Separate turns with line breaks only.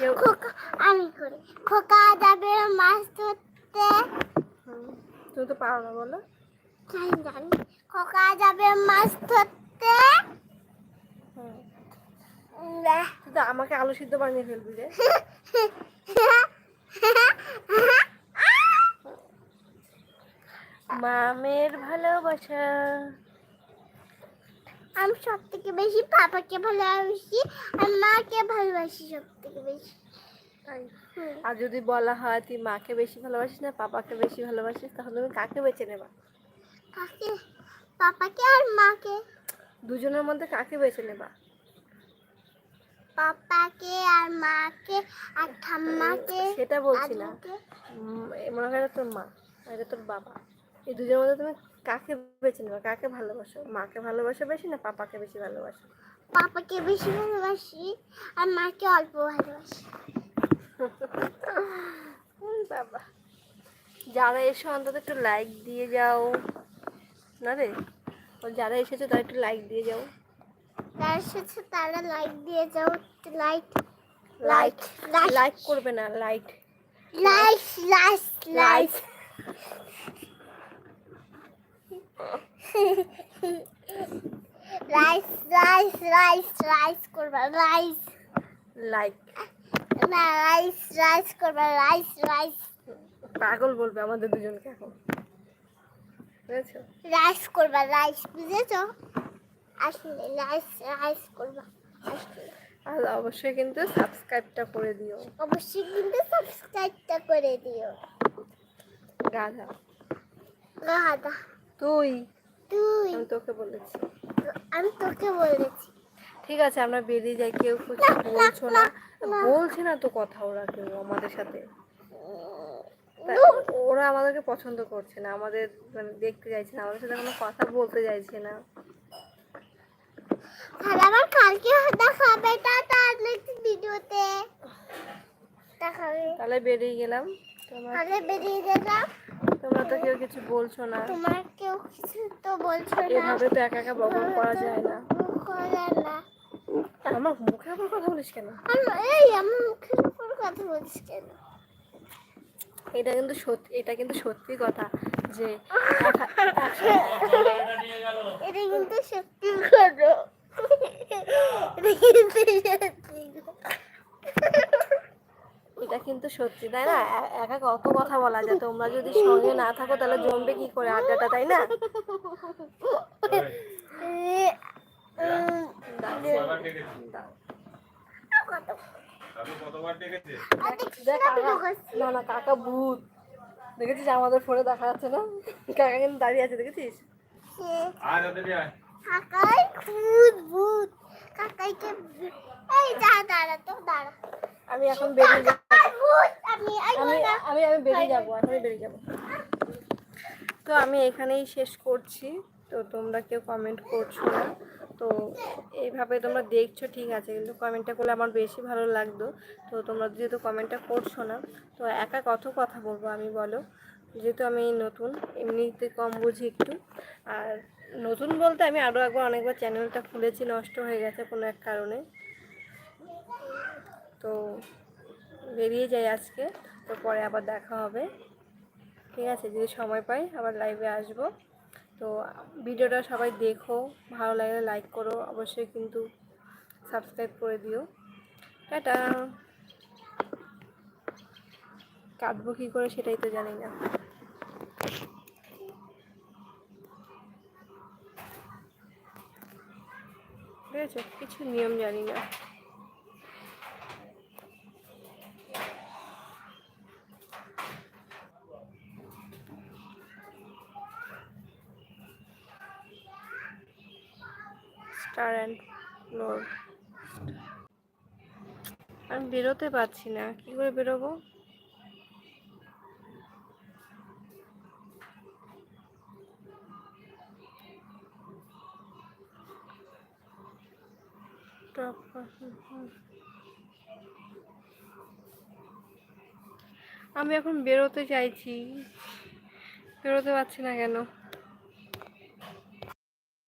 কেউ
খোকা আমি করি। খোকা যাবে মাছ ধরতে।
তুমি তো পারো না বলো।
জানি। খোকা যাবে মাছ ধরতে।
তুই তো আমাকে আলু সিদ্ধ বানিয়ে ফেলবি রে। মামের ভালোবাসা।
আমি সব থেকে বেশি পাপাকে ভালোবাসি আর মাকে ভালোবাসি সব থেকে বেশি।
আর যদি বলা হয় তুই মাকে বেশি ভালোবাসিস না পাপাকে বেশি ভালোবাসিস তাহলে তুমি কাকে বেছে নেবা?
কাকে? পাপাকে আর মাকে?
দুজনের মধ্যে কাকে বেছে নেবা?
পাপাকে আর মাকে আর ঠাম্মাকে
সেটা বলছি না। মনে হয় তোর মা আর এটা তোর বাবা। এই দুজনের মধ্যে তুমি কাকে বেছে নেবে? কাকে ভালোবাসো? মাকে ভালোবাসো বেশি না পাপাকে বেশি ভালোবাসো?
পাপাকে বেশি ভালোবাসি আর মাকে অল্প ভালোবাসি।
বাবা। যারা এসো অন্তত একটু লাইক দিয়ে যাও। না রে? যারা এসেছে তারা একটু লাইক দিয়ে যাও।
তার এসেছে তারা লাইক দিয়ে যাও। লাইক
লাইক
লাইক
লাইক করবে না like
like like like rice rice rice rice করবা রাইস
লাইক
না রাইস রাইস করবা রাইস রাইস
পাগল বলবে আমাদের দুজনকে এখন। বুঝেছ?
রাইস করবা রাইস বুঝেছ? আসলে রাইস রাইস করবা আসলে।
আর অবশ্যই কিন্তু সাবস্ক্রাইবটা করে দিও।
অবশ্যই কিন্তু সাবস্ক্রাইবটা করে দিও।
গাধা।
গাদা
তুই?
তুই।
আমি তোকে বলেছি।
আমি তোকে বলেছি।
ঠিক আছে আমরা বেরিয়ে যাই কেউ কিছু বলছো
না।
বলছে না তো কথা ওরা কেউ আমাদের সাথে। ওরা আমাদেরকে পছন্দ করছে না আমাদের মানে দেখতে চাইছে না আমাদের সাথে কোনো কথা বলতে চাইছে না।
তাহলে আবার কালকে দেখাবে টাটা নেক্সট ভিডিওতে।
তাহলে বেরিয়ে গেলাম। তোমার
তাহলে বেরিয়ে গেলাম।
তোমরা তো কেউ কিছু বলছো না।
তোমার কেউ কিছু তো বলছো না।
এভাবে তো একা একা বকবক করা যায় না।
করা না।
আমার মুখের উপর কথা বলিস কেন?
এই আমার মুখের উপর কথা বলছিস কেন?
এটা কিন্তু সত্যি এটা কিন্তু সত্যি কথা যে
এটা কিন্তু সত্যি করো এটা কিন্তু সত্যি
এটা কিন্তু সত্যি তাই না? একা কত কথা বলা যায়? তোমরা যদি সঙ্গে না থাকো তাহলে জমবে কি করে আড্ডাটা তাই না?
না
না না কাকা ভূত। দেখেছিস আমাদের ফোনে দেখা যাচ্ছে না? কাকা কিন্তু দাঁড়িয়ে আছে দেখেছিস?
কাকাই ভূত ভূত। কাকাইকে ভূত। এই যা দাঁড়া তো দাঁড়া।
আমি এখন বেরিয়ে যাব।
আমি
আমি আমি আমি বেরিয়ে যাব এখনই বেরিয়ে যাব। তো আমি এখানেই শেষ করছি। তো তোমরা কেউ কমেন্ট করছ না। তো এইভাবে তোমরা দেখছ ঠিক আছে। কিন্তু কমেন্টটা করলে আমার বেশি ভালো লাগতো। তো তোমরা যেহেতু কমেন্টটা করছ না তো একা কত কথা বলব আমি বলো? যেহেতু আমি নতুন এমনিতে কম বুঝি একটু। আর নতুন বলতে আমি আরও একবার অনেকবার চ্যানেলটা খুলেছি নষ্ট হয়ে গেছে কোনো এক কারণে। তো বেরিয়ে যাই আজকে, তো পরে আবার দেখা হবে। ঠিক আছে, যদি সময় পাই আবার লাইভে আসব। তো ভিডিওটা সবাই দেখো, ভালো লাগলে লাইক করো, অবশ্যই কিন্তু সাবস্ক্রাইব করে দিও। টাটা। কাটবো কী করে সেটাই তো জানি না। ঠিক আছে, কিছু নিয়ম জানি না। অ্যান্ড ফ্লোর আমি বেরোতে পারছি না। কি করে বেরোবো। আমি এখন বেরোতে চাইছি। বেরোতে পারছি না কেন?